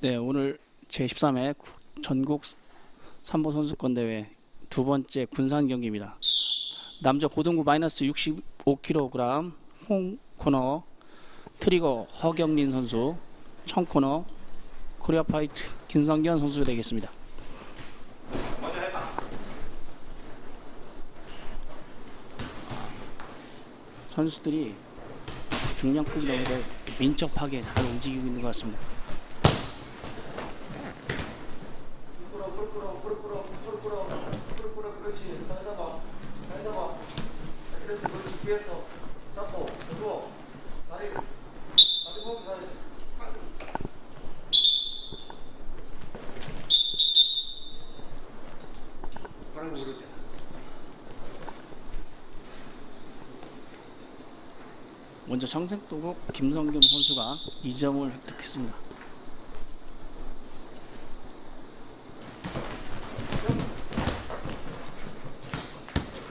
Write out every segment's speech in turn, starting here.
네, 오늘 제13회 전국 삼보 선수권 대회 두 번째 군산 경기입니다. 남자 고등부 마이너스 65kg 홍 코너 트리거 허경린 선수, 청 코너 코리아 파이트 김성견 선수가 되겠습니다. 선수들이 중량급 내외를 민첩하게 잘 움직이고 있는 것 같습니다. 꿇어 꿇어 꿇어 꿇어 꿇어 꿇어 꿇어 그렇지. 잘 잡아 잘 잡아 자 그렇지 그렇지 뒤에서 잡고 들고 다리 다리 보고 다리 먼저 청색도구 뭐 김성균 선수가 2점을 획득했습니다.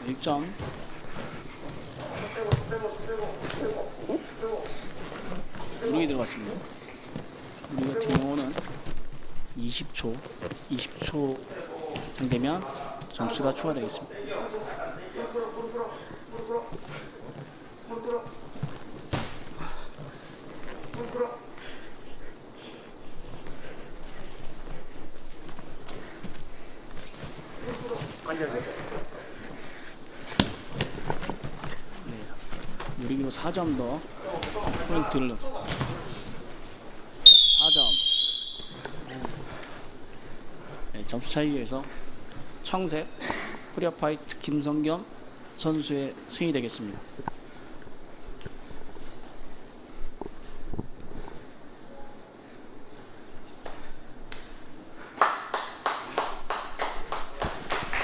일점 빼고 빼고 빼고 빼고 빼고 우리 들어갔습니다. 우리 같은 경우는 20초, 20초 정되면 점수가 추가되겠습니다. 끌어 뭐 4점 더. 포인트를 넣었어. 4점. 네, 점수 차이에서 청색 코리아파이트 김성겸 선수의 승이 되겠습니다.